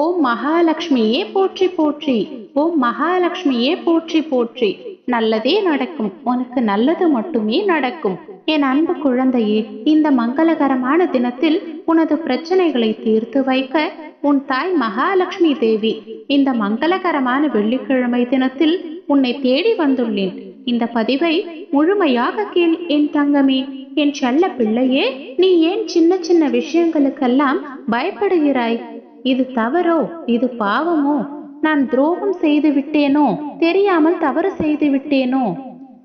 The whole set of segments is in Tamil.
ஓம் மகாலட்சுமியே போற்றி போற்றி. ஓம் மகாலட்சுமியே போற்றி போற்றி. நல்லதே நடக்கும். உனக்கு நல்லது மட்டுமே நடக்கும். என் அன்பு குழந்தையே இந்த மங்களகரமான தினத்தில் உனது பிரச்சனைகளை தீர்த்து வைக்க உன் தாய் மகாலட்சுமி தேவி இந்த மங்களகரமான வெள்ளிக்கிழமை தினத்தில் உன்னை தேடி வந்துள்ளேன். இந்த பதிவை முழுமையாக கேள் என் தங்கமே. என் செல்ல பிள்ளையே நீ ஏன் சின்ன சின்ன விஷயங்களுக்கெல்லாம் பயப்படுகிறாய்? இது தவறோ? இது பாவமோ? நான் துரோகம் செய்து விட்டேனோ? தெரியாமல் தவறு செய்து விட்டேனோ?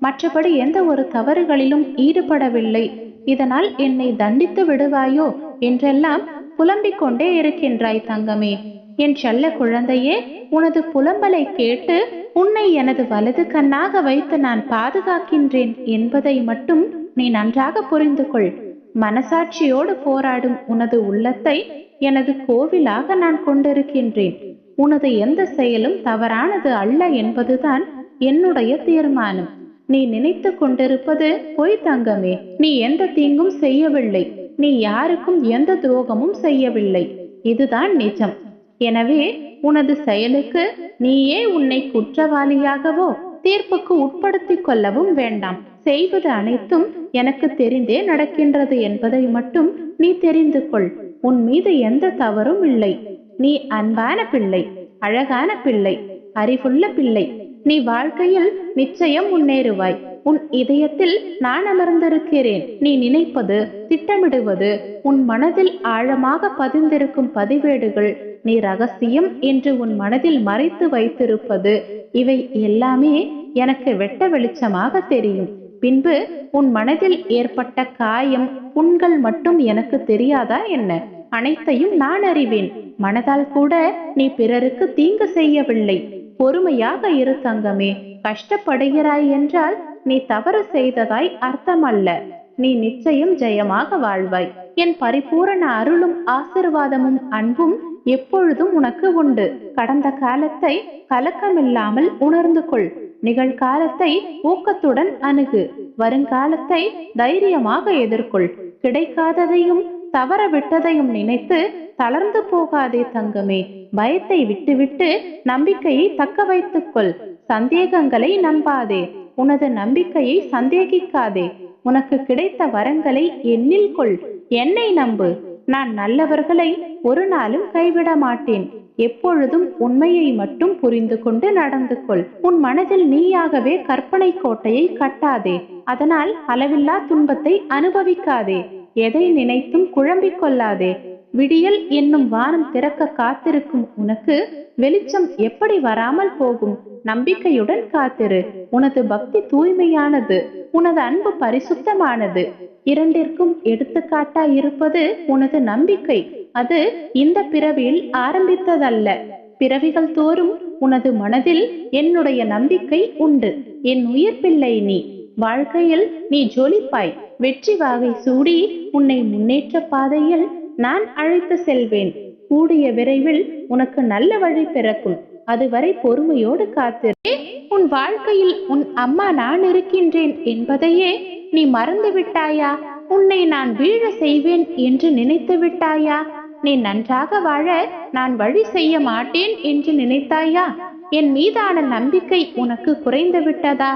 மற்றபடி எந்த ஒரு தவறுகளிலும் ஈடுபடவில்லை. இதனால் என்னை தண்டித்து விடுவாயோ? என்றெல்லாம் புலம்பிக் கொண்டே இருக்கின்றாய் தங்கமே. என் செல்ல குழந்தையே உனது புலம்பலை கேட்டு உன்னை எனது வலது கண்ணாக வைத்து நான் பாதுகாக்கின்றேன் என்பதை மட்டும் நீ நன்றாக புரிந்து கொள் மனசாட்சியோடு போராடும் உனது உள்ளத்தை எனது கோவிலாக நான் கொண்டிருக்கின்றேன். உனது எந்த செயலும் தவறானது அல்ல என்பதுதான் என்னுடைய தீர்மானம். நீ நினைத்து கொண்டிருப்பது பொய் தங்கமே. நீ எந்த தீங்கும் செய்யவில்லை. நீ யாருக்கும் எந்த துரோகமும் செய்யவில்லை. இதுதான் நிஜம். எனவே உனது செயலுக்கு நீயே உன்னை குற்றவாளியாகவோ தீர்ப்புக்கு உட்படுத்திக் கொள்ளவும் வேண்டாம். செய்வது அனைத்தும் எனக்கு தெரிந்தே நடக்கின்றது என்பதை மட்டும் நீ தெரிந்து கொள். உன் மீது எந்த தவறும் இல்லை. நீ அன்பான பிள்ளை அழகான பிள்ளை அறிவுள்ள பிள்ளை. நீ வாழ்க்கையில் நிச்சயம் முன்னேறுவாய். உன் இதயத்தில் நான் அமர்ந்திருக்கிறேன். நீ நினைப்பது திட்டமிடுவது உன் மனதில் ஆழமாக பதிந்திருக்கும் பதிவேடுகள். நீ ரகசியம் என்று உன் மனதில் மறைத்து வைத்திருப்பது. இவை எல்லாமே எனக்கு வெட்ட வெளிச்சமாக தெரியும். பின்பு உன் மனதில் ஏற்பட்ட காயம் புண்கள் மட்டும் எனக்கு தெரியாதா என்ன? அனைத்தையும் நான் அறிவேன். மனதால் கூட நீ பிறருக்கு தீங்கு செய்யவில்லை. பொறுமையாக இரு தங்கமே. கஷ்டப்படுகிறாய் என்றால் நீ தவறு செய்ததாய் அர்த்தமல்ல. நீ நிச்சயம் ஜெயமாக வாழ்வாய். என் பரிபூரண அருளும் ஆசிர்வாதமும் அன்பும் எப்பொழுதும் உனக்கு உண்டு. கடந்த காலத்தை கலக்கமில்லாமல் உணர்ந்து கொள். நிகழ்காலத்தை ஊக்கத்துடன் அணுகு. வருங்காலத்தை தைரியமாக எதிர்கொள். கிடைக்காததையும் தவற விட்டதையும் நினைத்து தளர்ந்து போகாதே தங்கமே. பயத்தை விட்டுவிட்டு நம்பிக்கையை தக்க வைத்துக்கொள். சந்தேகங்களை நம்பாதே. உனது நம்பிக்கையை சந்தேகிக்காதே. உனக்கு கிடைத்த வரங்களை எண்ணில் கொள். என்னை நம்பு. நான் நல்லவர்களை ஒரு நாளும் கைவிட மாட்டேன் எப்பொழுதும் உண்மையை மட்டும் புரிந்து கொண்டு நடந்து கொள். உன் மனதில் நீயாகவே கற்பனை கோட்டையை கட்டாதே. அதனால் அளவில்லா துன்பத்தை அனுபவிக்காதே. எதை நினைத்தும் குழம்பிக் கொள்ளாதே. விடியல் என்னும் வானம் திறக்க காத்திருக்கும் உனக்கு வெளிச்சம் எப்படி வராமல் போகும்? நம்பிக்கையுடன் காத்திரு. உனது பக்தி தூய்மையானது. உனது அன்பு பரிசுத்தமானது. இரண்டிற்கும் எடுத்துக்காட்டாய் இருப்பது உனது நம்பிக்கை. அது இந்த பிறவியில் ஆரம்பித்ததல்ல. பிறவிகள் தோறும் உனது மனதில் என்னுடைய நம்பிக்கை உண்டு. என் உயிர் பிள்ளை நீ. வாழ்க்கையில் நீ ஜொலிப்பாய். வெற்றி வாகை சூடி உன்னை முன்னேற்ற பாதையில் நான் அழைத்து செல்வேன். கூடிய விரைவில் உனக்கு நல்ல வழி பிறக்கும். அதுவரை பொறுமையோடு காத்திருக்கே உன் வாழ்க்கையில் உன் அம்மா நான் இருக்கின்றேன் என்பதையே நீ மறந்து விட்டாயா? உன்னை நான் வீழ செய்வேன் என்று நினைத்து விட்டாயா? நீ நன்றாக வாழ நான் வழி செய்ய மாட்டேன் என்று நினைத்தாயா? என் மீதான நம்பிக்கை உனக்கு குறைந்து விட்டதா?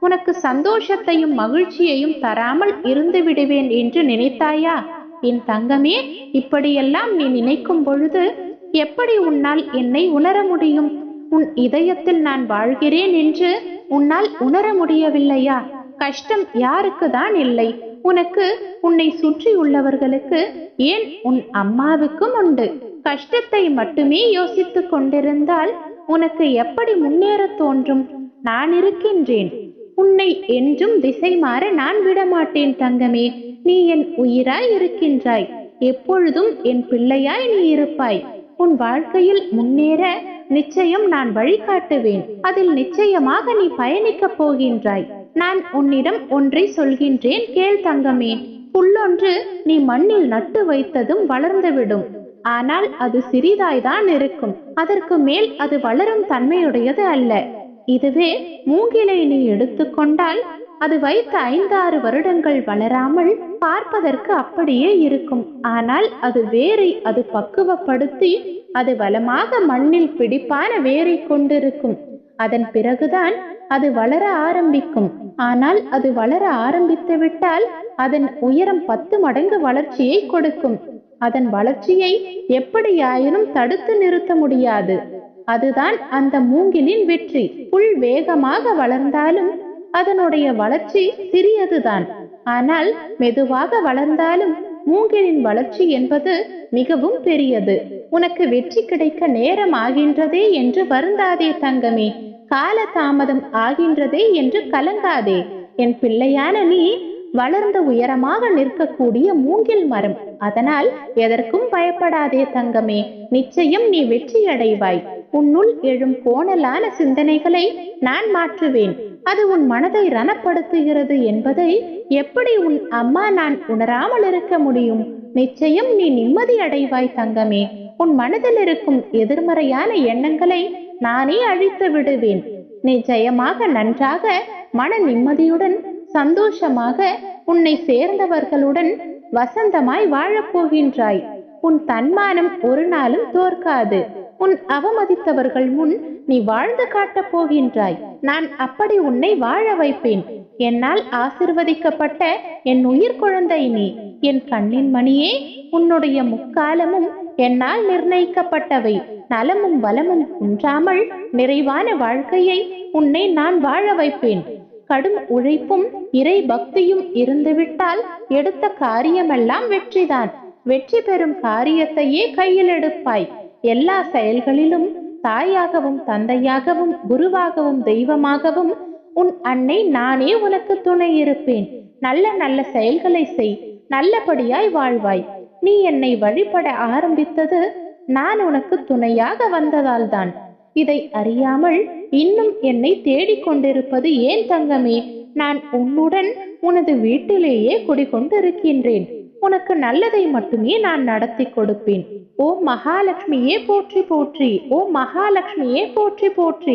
உனக்கு சந்தோஷத்தையும் மகிழ்ச்சியையும் தராமல் இருந்து விடுவேன் என்று நினைத்தாயா? என் தங்கமே இப்படியெல்லாம் நீ நினைக்கும் பொழுது எப்படி உன்னால் என்னை உணர முடியும்? உன் இதயத்தில் நான் வாழ்கிறேன் என்று உன்னால் உணர முடியவில்லையா? கஷ்டம் யாருக்கு தான் இல்லை? உனக்கு உன்னை சுற்றியுள்ளவர்களுக்கு ஏன் உன் அம்மாவுக்கும் உண்டு? கஷ்டத்தை மட்டுமே யோசித்துக் கொண்டிருந்தால் உனக்கு எப்படி முன்னேற தோன்றும்? நான் இருக்கின்றேன். உன்னை என்றும் திசை மாற நான் விடமாட்டேன் தங்கமே. நீ என் உயிராய் இருக்கின்றாய். எப்பொழுதும் என் பிள்ளையாய் நீ இருப்பாய். உன் வாழ்க்கையில் முன்னேற நிச்சயம் நான் வழிகாட்டுவேன். அதில் நிச்சயமாக நீ பயணிக்கப் போகின்றாய். நான் உன்னிடம் ஒன்றை சொல்கின்றேன் கேள் தங்கமே. புல்லொன்று நீ மண்ணில் நட்டு வைத்ததும் வளர்ந்துவிடும். ஆனால் அது சிறிதாய்தான் இருக்கும். அதற்கு மேல் அது வளரும் தன்மையுடையது அல்ல. இதுவே மூங்கிலை நீ எடுத்துக்கொண்டால் அது வைத்த ஐந்தாறு வருடங்கள் வளராமல் பார்ப்பதற்கு அப்படியே இருக்கும். ஆனால் அது வேரை அது பக்குவப்படுத்தி அது வளமாக மண்ணில் பிடிப்பான வேரை கொண்டிருக்கும். அதன் பிறகுதான் அது வளர ஆரம்பிக்கும். ஆனால் அது வளர ஆரம்பித்து விட்டால் அதன் உயரம் பத்து மடங்கு வளர்ச்சியை கொடுக்கும். அதன் வளர்ச்சியை எப்படியாயினும் தடுத்து நிறுத்த முடியாது. அதுதான் அந்த மூங்கிலின் வெற்றி. புல் வேகமாக வளர்ந்தாலும் அதனுடைய வளர்ச்சி சிறியதுதான். ஆனால் மெதுவாக வளர்ந்தாலும் மூங்கிலின் வளர்ச்சி என்பது மிகவும் பெரியது. உனக்கு வெற்றி கிடைக்க நேரம் ஆகின்றதே என்று வருந்தாதே தங்கமே. கால தாமதம் ஆகின்றதே என்று கலங்காதே. என் பிள்ளையான நீ வளர்ந்து உயரமாக நிற்கக்கூடிய மூங்கில் மரம். அதனால் எதற்கும் பயப்படாதே தங்கமே. நிச்சயம் நீ வெற்றி அடைவாய் உன்னுள் எழும் கோணலான சிந்தனைகளை நான் மாற்றுவேன். அது உன் மனதை ரணப்படுத்துகிறது என்பதை எப்படி உன் அம்மா நான் உணராமல் இருக்க முடியும்? நிச்சயம் நீ நிம்மதி அடைவாய் தங்கமே. உன் மனதில் இருக்கும் எதிர்மறையான எண்ணங்களை நானே அழித்து விடுவேன். நீ ஜெயமாக நன்றாக மன நிம்மதியுடன் சந்தோஷமாக உன்னை சேர்ந்தவர்களுடன் வசந்தமாய் வாழப் போகின்றாய். உன் தன்மானம் ஒரு நாளும் தோற்காது. உன் அவமதித்தவர்கள் முன் நீ வாழ்ந்து காட்டப் போகின்றாய். நான் அப்படி உன்னை வாழ வைப்பேன். என்னால் ஆசிர்வதிக்கப்பட்ட என் உயிர் குழந்தை நீ. என் கண்ணின் மணியே உன்னுடைய முக்காலமும் என்னால் நிர்ணயிக்கப்பட்டவை. நலமும் வளமும் குன்றாமல் நிறைவான வாழ்க்கையை உன்னை நான் வாழ வைப்பேன். கடும் உழைப்பும் இறை பக்தியும் இருந்துவிட்டால் எடுத்த காரியமெல்லாம் வெற்றிதான். வெற்றி பெறும் காரியத்தையே கையில் எடுப்பாய். எல்லா செயல்களிலும் தாயாகவும் தந்தையாகவும் குருவாகவும் தெய்வமாகவும் உன் அன்னை நானே உனக்கு துணை இருப்பேன். நல்ல நல்ல செயல்களை செய். நல்லபடியாய் வாழ்வாய். நீ என்னை வழிபட ஆரம்பித்தது நான் உனக்கு துணையாக வந்ததால்தான் இதை அறியாமல் இன்னும் என்னை தேடிக் கொண்டிருப்பது ஏன் தங்கமே? நான் உன்னுடன் உனது வீட்டிலேயே குடிகொண்டிருக்கின்றேன். உனக்கு நல்லதை மட்டுமே நான் நடத்தி கொடுப்பேன். ஓ மகாலட்சுமியே போற்றி போற்றி. ஓ மகாலட்சுமியே போற்றி போற்றி.